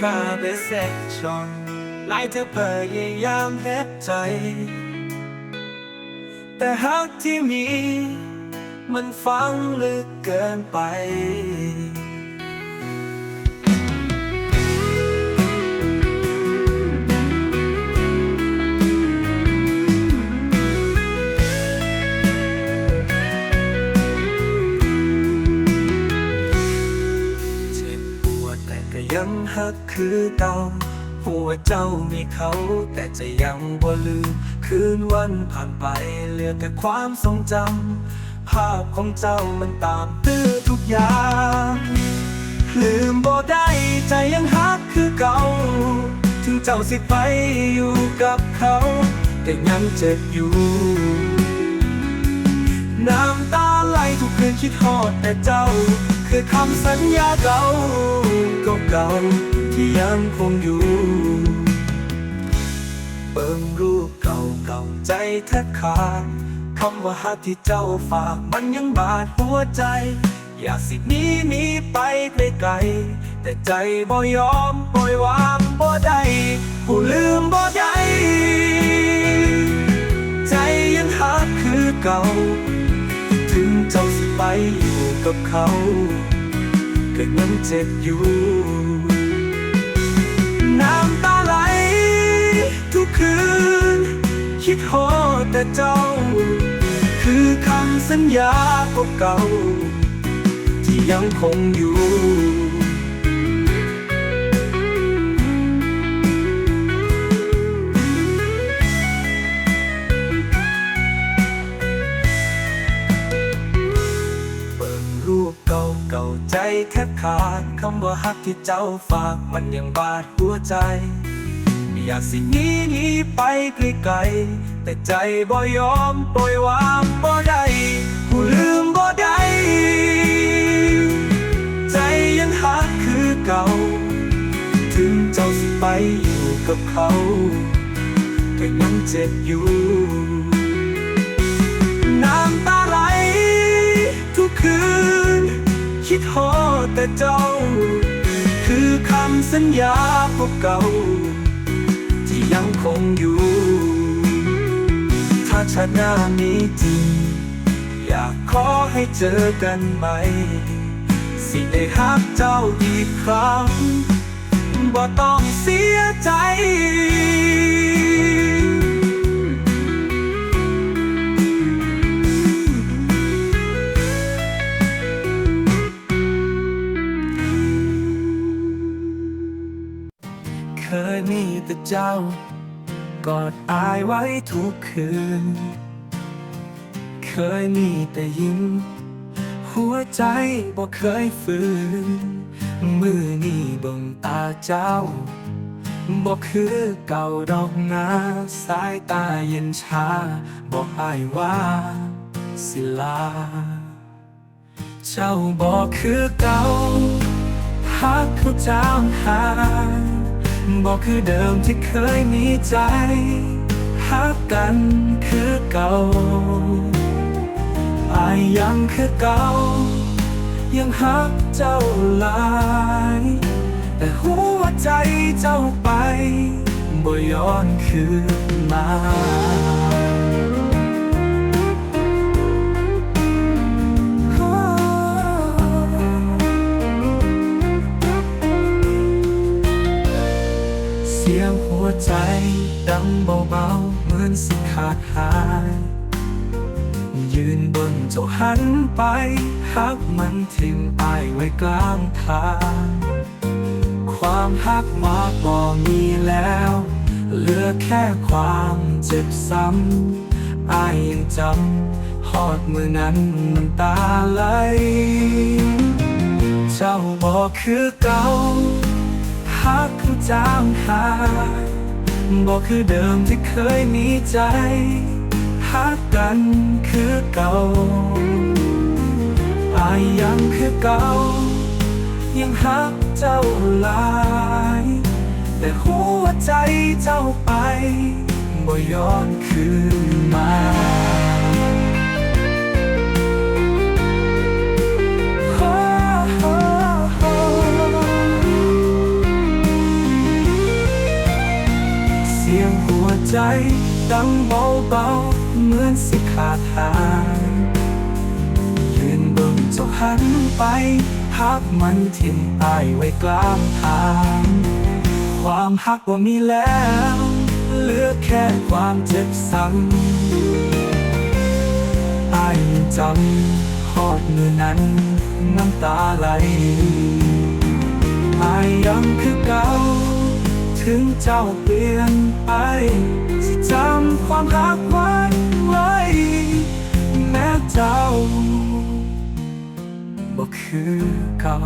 คาเบเซชอนหลายเธอพยายามเฮ็ดใจ แต่หักที่มี มันฟังลึกเกินไป ยังหักคือเก่าหัวเจ้ามีเขา แต่จะยังบ่ลืม คืนวันผ่านไปเหลือแต่ความทรงจำภาพของเจ้ามันตามตื้อทุกอย่าง ลืมบ่ได้ใจยังหักคือเก่า ถึงเจ้าสิไปอยู่กับเขา แต่ยังเจ็บอยู่น้ำตาไหลทุกคืนคิดฮอดแต่เจ้า คือคำสัญญาเก่าเก่าที่ยังคงอยู่ เบิ่งรูปเก่าเก่าใจแทบขาดคำว่าฮักที่เจ้าฝากมันยังบาดหัวใจ อยากสิหนีหนีไปไไกล แต่ใจบ่ยอมปล่อยวางบ่ได้ผู้ลืมบ่ได้ใจยังหักคือเก่า ถึงเจ้าสิไปอยู่ กับเขาก็ยังเจ็บอยู่ น้ำตาไหลทุกคืน คิดหอแต่เจ้า คือคำสัญญาเก่าที่ยังคงอยู่ รูปเก่าเก่าใจแทบขาดคำว่าฮักที่เจ้าฝากมันยังบาดหัวใจ อยากสิหนีหนีไปไกลๆแต่ใจบ่ยอมปล่อยวางบ่ได้ผู้ลืมบ่ได้ ใจยังหักคือเก่า ถึงเจ้าสิไปอยู่กับเขาก็ยังเจ็บอยู่ น้ำตา คิดโหดแต่เจ้า คือคำสัญญาพวกเก่า ที่ยังคงอยู่ ถ้าชาติหน้ามีจริง อยากขอให้เจอกันไหม่ สิได้ฮักเจ้าอีกครั้งบ่ต้องเสียใจ แต่เจ้า กอดอายไว้ทุกคืน เคยมีแต่ยิ้ม หัวใจบ่เคยฝืน มือนี่บ่งตาเจ้าบ่คือเก่าดอกนาสายตาเย็นชา บอกอายว่าสิลา เจ้าบอกคือเก่าฮักเขาจางหาย บอกคือเดิมที่เคยมีใจฮักกันคือเก่าอายยังคือเก่า ยังฮักเจ้าหลาย แต่หัวใจเจ้าไปบ่ย้อนคืนมา ใจดังเบาๆ เหมือนสิขาดหาย ยืนบนเจ้าหันไปฮักมันทิ้งไปไว้กลางทาง ความฮักมาบ่มีแล้ว เหลือแค่ความเจ็บซ้ำอายยังจำหอดมือนั้นน้ำตาไหล เจ้าบอกคือเก่าฮักคือจางหาย บอกคือเดิมที่เคยมีใจฮักกันคือเก่าอายยังคือเก่า ยังฮักเจ้าหลาย แต่หัวใจเจ้าไปบ่ย้อนคืนมา ดังเบาๆเหมือนสิขาดหางยืนเบิ่งเจ้าหันไปหักมันทิ้งอายไว้กลางทาง ความหักว่ามีแล้ว เหลือแค่ความเจ็บซ้ำอายจำฮอดมือนั้นน้ำตาไหลอายยังคือเก่าถึงเจ้าเปลี่ยนไปำความรักไว้ไว้แม้เจ้าบอกคือเก่า